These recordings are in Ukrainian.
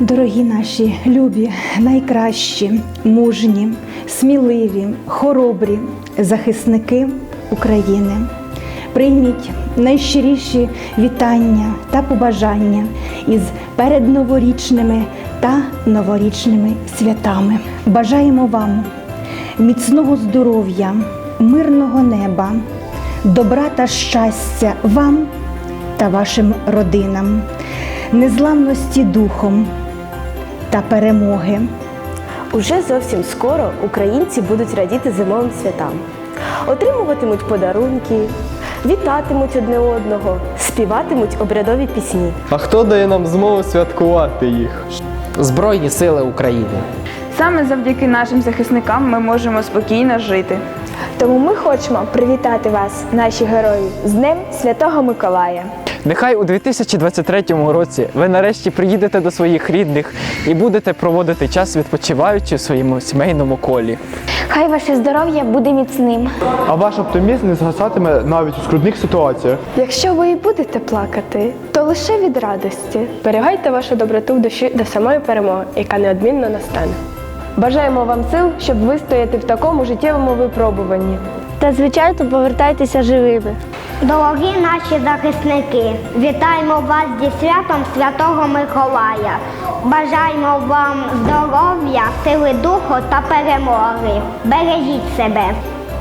Дорогі наші любі, найкращі, мужні, сміливі, хоробрі захисники України. Прийміть найщиріші вітання та побажання із передноворічними та новорічними святами. Бажаємо вам міцного здоров'я, мирного неба, добра та щастя вам та вашим родинам, незламності духом та перемоги. Уже зовсім скоро українці будуть радіти зимовим святам, отримуватимуть подарунки, вітатимуть одне одного, співатимуть обрядові пісні. А хто дає нам змогу святкувати їх? Збройні сили України. Саме завдяки нашим захисникам ми можемо спокійно жити. Тому ми хочемо привітати вас, наші герої, з Днем Святого Миколая. Нехай у 2023 році ви нарешті приїдете до своїх рідних і будете проводити час відпочиваючи в своєму сімейному колі. Хай ваше здоров'я буде міцним. А ваш оптимізм не згасатиме навіть у скрутних ситуаціях. Якщо ви і будете плакати, то лише від радості. Берігайте вашу доброту в душі до самої перемоги, яка неодмінно настане. Бажаємо вам сил, щоб вистояти в такому життєвому випробуванні. Та звичайно повертайтеся живими. Дорогі наші захисники, вітаємо вас зі святом Святого Миколая. Бажаємо вам здоров'я, сили духу та перемоги. Бережіть себе.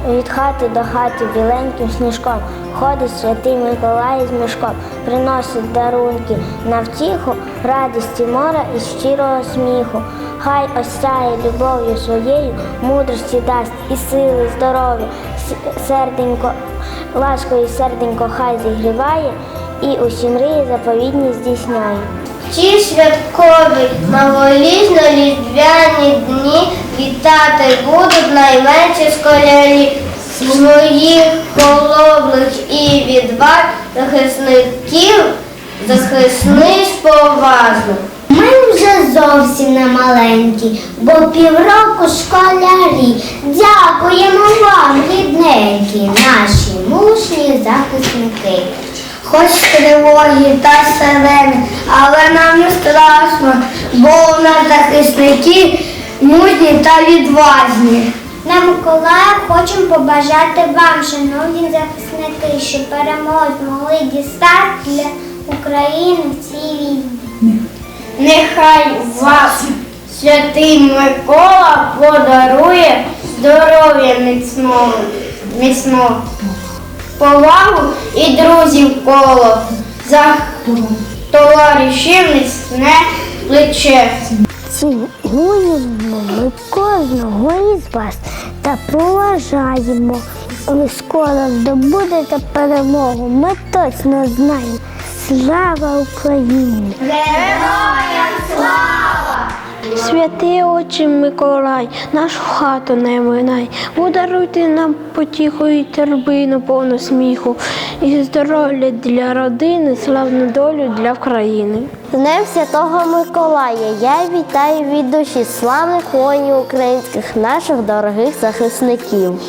Від хати до хати біленьким сніжком ходить святий Миколай з мішком, приносить дарунки на втіху, радісті мора і щирого сміху. Хай осяє любов'ю своєю, мудрості дасть і сили, здоров'я, серденько, ласкою серденько хай зігріває, і усі мрії заповідні здійсняє. Ті святкові новорічно-різдвяні дні вітати будуть найменші школярі своїх холоблих і відваг захисників захисниш поважно. Вже зовсім не маленькі, бо півроку школярі. Дякуємо вам, рідненькі, наші мужні захисники. Хоч тривоги та сирени, але нам не страшно, бо у нас захисники мужні та відважні. На Миколая хочемо побажати вам, шановні захисники, щоб перемоги змогли дістати для України в цій війні. Нехай вас святий Микола подарує здоров'я міцного, міцного повагу і друзів коло за товаришів міцне плече. Цінуємо ми кожного із вас та поважаємо. Ви скоро здобудете перемогу. Ми точно знаємо. Слава Україні! Слава, Святий Отче Миколай, нашу хату не минай, подаруйте нам потіху і тербину, повну сміху, і здоров'я для родини, славну долю для країни. Днем Святого Миколая я вітаю від душі славних воїнів українських, наших дорогих захисників.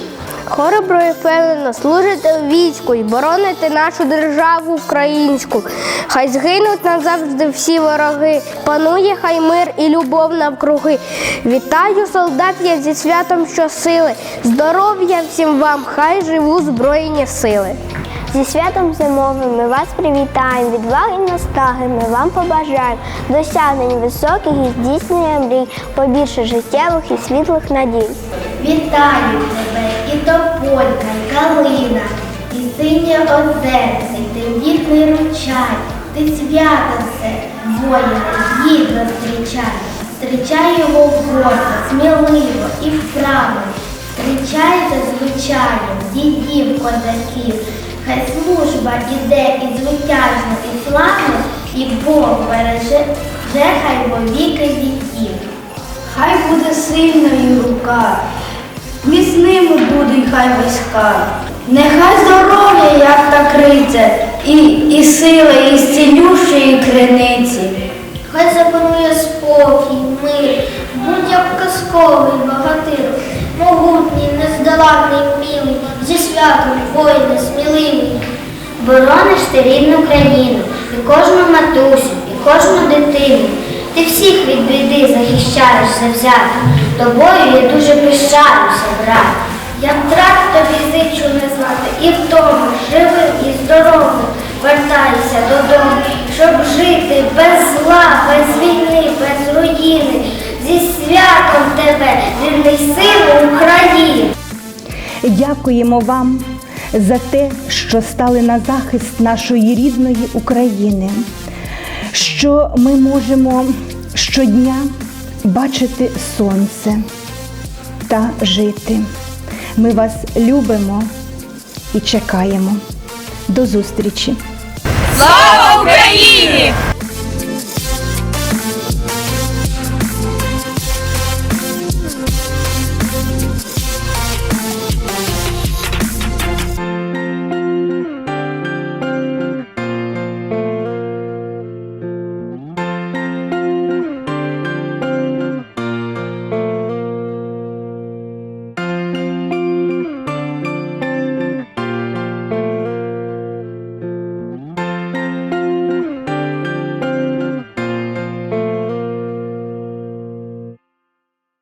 Хоробро і впевнено служите у війську і бороните нашу державу українську. Хай згинуть назавжди всі вороги. Панує хай мир і любов навкруги. Вітаю солдат я зі святом щосили. Здоров'я всім вам, хай живу збройні сили. Зі святом зимовим ми вас привітаємо, відваги і настаги ми вам побажаємо, досягнень високих і здійснення мрій, побільше життєвих і світлих надій. Вітаю тебе і тополька, і калина, і синє озерце, і тендітний ручай. Ти свято все, воїна, гідно зустрічай. Зустрічай його гордо, сміливо і вправо. Зустрічай за звичаєм дідів козаків. Хай служба іде і звитяжно, і славно, і Бог береже, вже хай вовіки віків. Хай буде сильною рука, міцними буде й хай війська. Нехай здоров'я, як та криця, і, і сила із цілющої криниці. Хай запанує спокій, мир, будь як казковий багатир, могутній, нездоланний, милий, зі святом, воїни. Борониш ти рідну країну, і кожну матусю, і кожну дитину. Ти всіх від біди захищаєш завзято. Тобою я дуже пишаюся, брат. Я втрат тобі зичу не знати, і вдома, живим і здоровим, вертайся додому, щоб жити без зла, без війни, без руїни. Зі святом тебе, вірний сину України. Дякуємо вам за те, що стали на захист нашої рідної України, що ми можемо щодня бачити сонце та жити. Ми вас любимо і чекаємо. До зустрічі! Слава Україні!